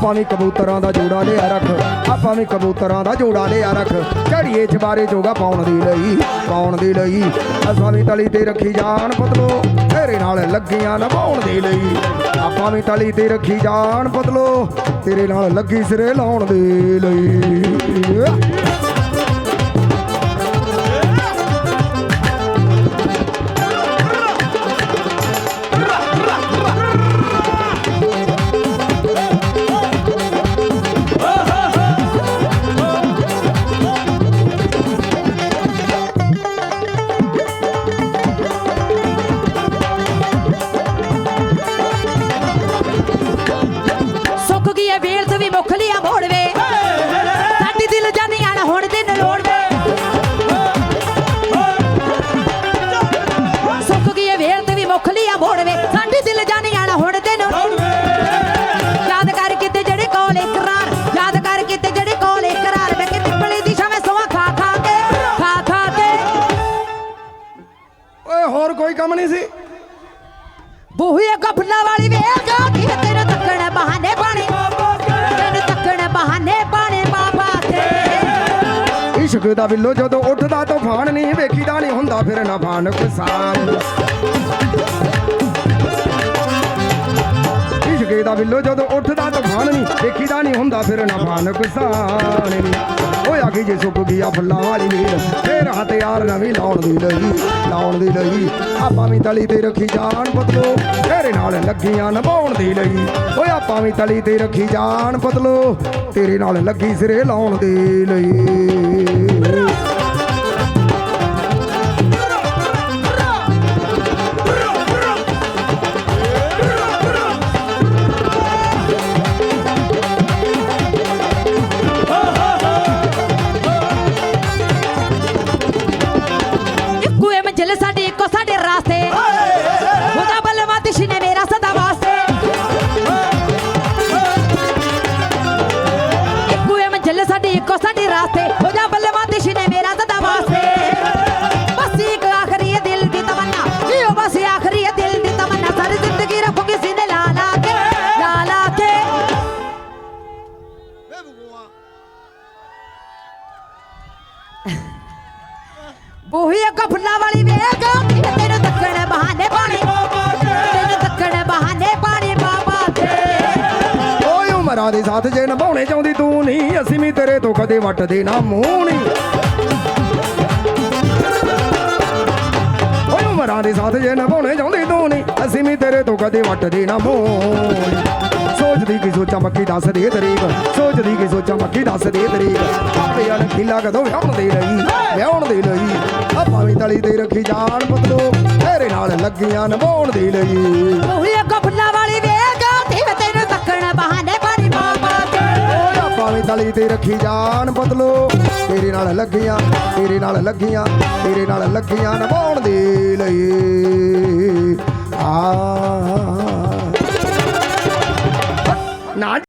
ਆਪਾਂ ਵੀ ਕਬੂਤਰਾਂ ਦਾ ਜੋੜਾ ਲਿਆ ਰੱਖ, ਆਪਾਂ ਵੀ ਕਬੂਤਰਾਂ ਦਾ ਜੋੜਾ ਲਿਆ ਰੱਖ। ਝੜੀਏ ਚਬਾਰੇ ਜੋਗਾ ਪਾਉਣ ਦੀ ਲਈ, ਪਾਉਣ ਦੀ ਲਈ। ਅਸਾਂ ਵੀ ਤਲੀ ਤੇ ਰੱਖੀ ਜਾਨ ਪਤਲੋ, ਤੇਰੇ ਨਾਲ ਲੱਗੀਆਂ ਨਭਾਉਣ ਦੇ ਲਈ। ਆਪਾਂ ਵੀ ਤਲੀ ਤੇ ਰੱਖੀ ਜਾਨ ਪਤਲੋ, ਤੇਰੇ ਨਾਲ ਲੱਗੀ ਸਿਰੇ ਲਾਉਣ ਦੇ ਲਈ। ਸੁੱਕ ਗਈ ਐ ਵੇਲ ਤੇ ਵੀ ਮੁੱਖ ਲਿਆ ਮੋੜ ਵੇ ਸਾਡੀ ਦਿਲ ਜਾਨੀਆਂ ਨਾ ਹੁਣ ਦਿਨ ਯਾਦ ਕਰ ਕਿਤੇ ਜਿਹੜੇ ਕੋਲ ਇਕਰਾਰ। ਯਾਦ ਕਰ ਕਿਤੇ ਜਿਹੜੇ ਕੋਲ ਇਕਰਾਰ। ਵੇ ਕਿ ਪਿੱਪਲੀ ਦੀ ਛਾਵੇਂ ਸਵਾ ਖਾ ਖਾ ਕੇ ਖਾ ਖਾ ਕੇ। ਓਏ ਹੋਰ ਕੋਈ ਕੰਮ ਨਹੀਂ ਸੀ? ਬੂਹੇ ਕਫਲਾ ਵਾਲੀ ਵੇਲ ਤੇ ਦਾ ਬਿੱਲੋ, ਜਦੋਂ ਉੱਠਦਾ ਤੂਫਾਨ ਨਹੀਂ ਵੇਖੀਦਾ, ਨਹੀਂ ਹੁੰਦਾ ਫਿਰ ਨਾ ਫਾਨ ਕਿਸਾਨ ਇਸ਼ਕ ਦਾ ਬਿੱਲੋ, ਜਦੋਂ ਉੱਠਦਾ ਤੂਫਾਨ ਨਹੀਂ ਵੇਖੀਦਾ, ਨਹੀਂ ਹੁੰਦਾ ਫਿਰ ਨਾ ਫਾਨ ਕਿਸਾਨ ਨਹੀਂ ਓਏ ਆ ਜੇ ਸੁੱਕ ਗਈ ਫੁੱਲਾਂ ਵਾਲੀ ਵੇਲ ਫੇਰ ਹਥਿਆਰ ਨਵੀਂ ਲਾਉਣ ਦੀ ਲਈ, ਲਾਉਣ ਦੀ ਲਈ। ਆਪਾਂ ਵੀ ਤਲੀ ਤੇ ਰੱਖੀ ਜਾਣ ਬਦਲੋ ਤੇਰੇ ਨਾਲ ਲੱਗੀਆਂ ਨਿਭਾਉਣ ਦੀ ਲਈ। ਓਏ ਆਪਾਂ ਵੀ ਤਲੀ ਤੇ ਰੱਖੀ ਜਾਣ ਬਦਲੋ ਤੇਰੇ ਨਾਲ ਲੱਗੀ ਸਿਰੇ ਲਾਉਣ ਦੇ ਲਈ। ਬੂਹੀ ਇੱਕ ਫੁੱਲਾਂ ਵਾਲੀ ਵੇਗ ਤੈਨੂੰ ਤੱਕਣ ਬਹਾਨੇ ਪਾਣੀ ਤੈਨੂੰ ਤੱਕਣ ਬਹਾਨੇ ਪਾਣੀ ਬਾਬਾ ਤੇ ਓਏ ਉਮਰਾਂ ਦੇ ਸਾਥ ਜੇ ਨਿਭਾਉਣੇ ਚਾਹੁੰਦੀ ਤੂੰ ਨਹੀਂ, ਅਸੀਂ ਵੀ ਤੇਰੇ ਤੋਂ ਕਦੇ ਵੱਟਦੇ ਨਾ ਮੂੰਹ ਨਹੀਂ। ਓਏ ਉਮਰਾਂ ਦੇ ਸਾਥ ਜੇ ਨਿਭਾਉਣੇ ਚਾਹੁੰਦੀ ਤੂੰ ਨਹੀਂ, ਅਸੀਂ ਵੀ ਤੇਰੇ ਤੋਂ ਕਦੇ ਵੱਟਦੇ ਨਾ ਮੂੰਹ ਸੋਚਦੀ ਕੀ ਸੋਚਾਂ ਮੱਕੀ ਦੱਸ ਦੇ ਤਰੀਕ। ਸੋਚਦੀ ਕੀ ਸੋਚਾਂ ਮੱਕੀ ਦੱਸ ਦੇ ਤਰੀਕ। ਆਪੇ ਅਣ ਖਿਲਾ ਕਦੋਂ ਵਿਆਹਣ ਦੇ ਲਈ ਵਿਆਹਣ ਦੇ ਲਈ। ਆਪਾਂ ਵੀ ਤਲੀ ਤੇ ਰੱਖੀ ਜਾਨ ਬਦਲੋ ਤੇਰੇ ਨਾਲ ਲੱਗੀਆਂ ਨਿਭਾਉਣ ਦੇ ਲਈ। ਵਾਲੀ ਤੈਨੂੰ ਤੱਕਣ ਬਹਾਨੇ ਬਾਬਾ ਤੇ ਤਲੀ ਰੱਖੀ ਜਾਨ ਬਦਲੋ ਤੇਰੇ ਨਾਲ ਲੱਗੀਆਂ ਤੇਰੇ ਨਾਲ ਲੱਗੀਆਂ ਤੇਰੇ ਨਾਲ ਲੱਗੀਆਂ ਨਿਭਾਉਣ ਦੇ ਲਈ। ਆ